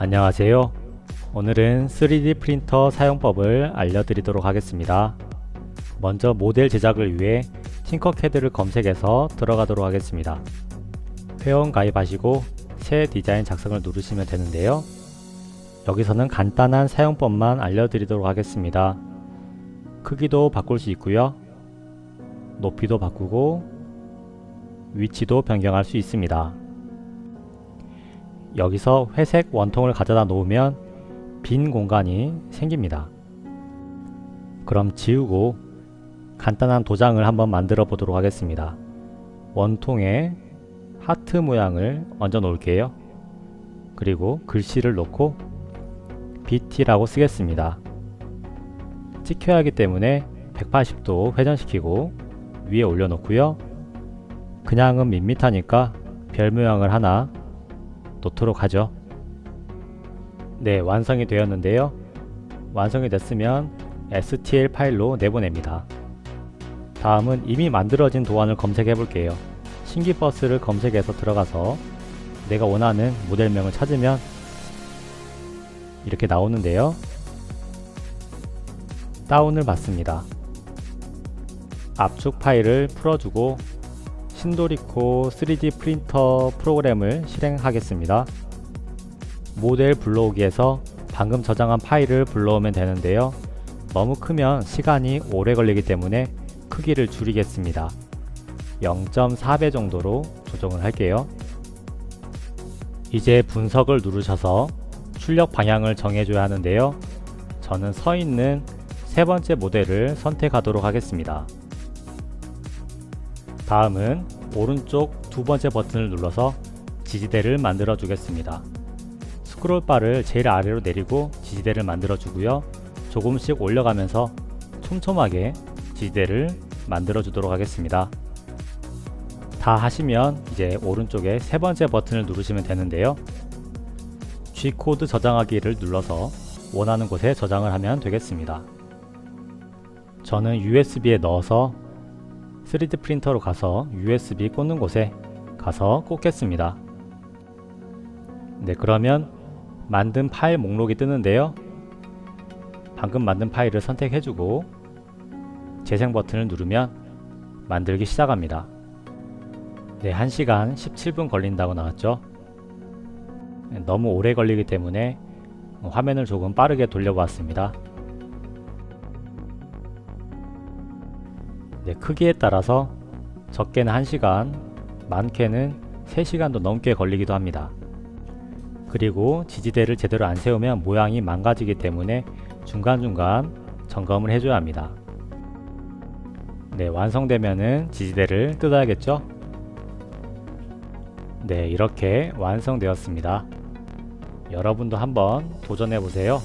안녕하세요. 오늘은 3D 프린터 사용법을 알려드리도록 하겠습니다. 먼저 모델 제작을 위해 팅커캐드를 검색해서 들어가도록 하겠습니다. 회원 가입하시고 새 디자인 작성을 누르시면 되는데요. 여기서는 간단한 사용법만 알려드리도록 하겠습니다. 크기도 바꿀 수 있고요. 높이도 바꾸고 위치도 변경할 수 있습니다. 여기서 회색 원통을 가져다 놓으면 빈 공간이 생깁니다. 그럼 지우고 간단한 도장을 한번 만들어 보도록 하겠습니다. 원통에 하트 모양을 얹어 놓을게요. 그리고 글씨를 놓고 BT라고 쓰겠습니다. 찍혀야 하기 때문에 180도 회전시키고 위에 올려놓고요. 그냥은 밋밋하니까 별 모양을 하나 놓도록 하죠. 네, 완성이 되었는데요. 완성이 됐으면 STL 파일로 내보냅니다. 다음은 이미 만들어진 도안을 검색해 볼게요. 신기버스를 검색해서 들어가서 내가 원하는 모델명을 찾으면 이렇게 나오는데요. 다운을 받습니다. 압축 파일을 풀어주고 신도리코 3D 프린터 프로그램을 실행하겠습니다. 모델 불러오기에서 방금 저장한 파일을 불러오면 되는데요. 너무 크면 시간이 오래 걸리기 때문에 크기를 줄이겠습니다. 0.4배 정도로 조정을 할게요. 이제 분석을 누르셔서 출력 방향을 정해줘야 하는데요. 저는 서 있는 세 번째 모델을 선택하도록 하겠습니다. 다음은 오른쪽 두 번째 버튼을 눌러서 지지대를 만들어 주겠습니다. 스크롤바를 제일 아래로 내리고 지지대를 만들어 주고요. 조금씩 올려가면서 촘촘하게 지지대를 만들어 주도록 하겠습니다. 다 하시면 이제 오른쪽에 세 번째 버튼을 누르시면 되는데요. G코드 저장하기를 눌러서 원하는 곳에 저장을 하면 되겠습니다. 저는 USB에 넣어서 3D 프린터로 가서 USB 꽂는 곳에 가서 꽂겠습니다. 네, 그러면 만든 파일 목록이 뜨는데요. 방금 만든 파일을 선택해주고 재생 버튼을 누르면 만들기 시작합니다. 네, 1시간 17분 걸린다고 나왔죠. 네, 너무 오래 걸리기 때문에 화면을 조금 빠르게 돌려보았습니다. 크기에 따라서 적게는 1시간, 많게는 3시간도 넘게 걸리기도 합니다. 그리고 지지대를 제대로 안 세우면 모양이 망가지기 때문에 중간중간 점검을 해줘야 합니다. 네, 완성되면은 지지대를 뜯어야겠죠? 네, 이렇게 완성되었습니다. 여러분도 한번 도전해 보세요.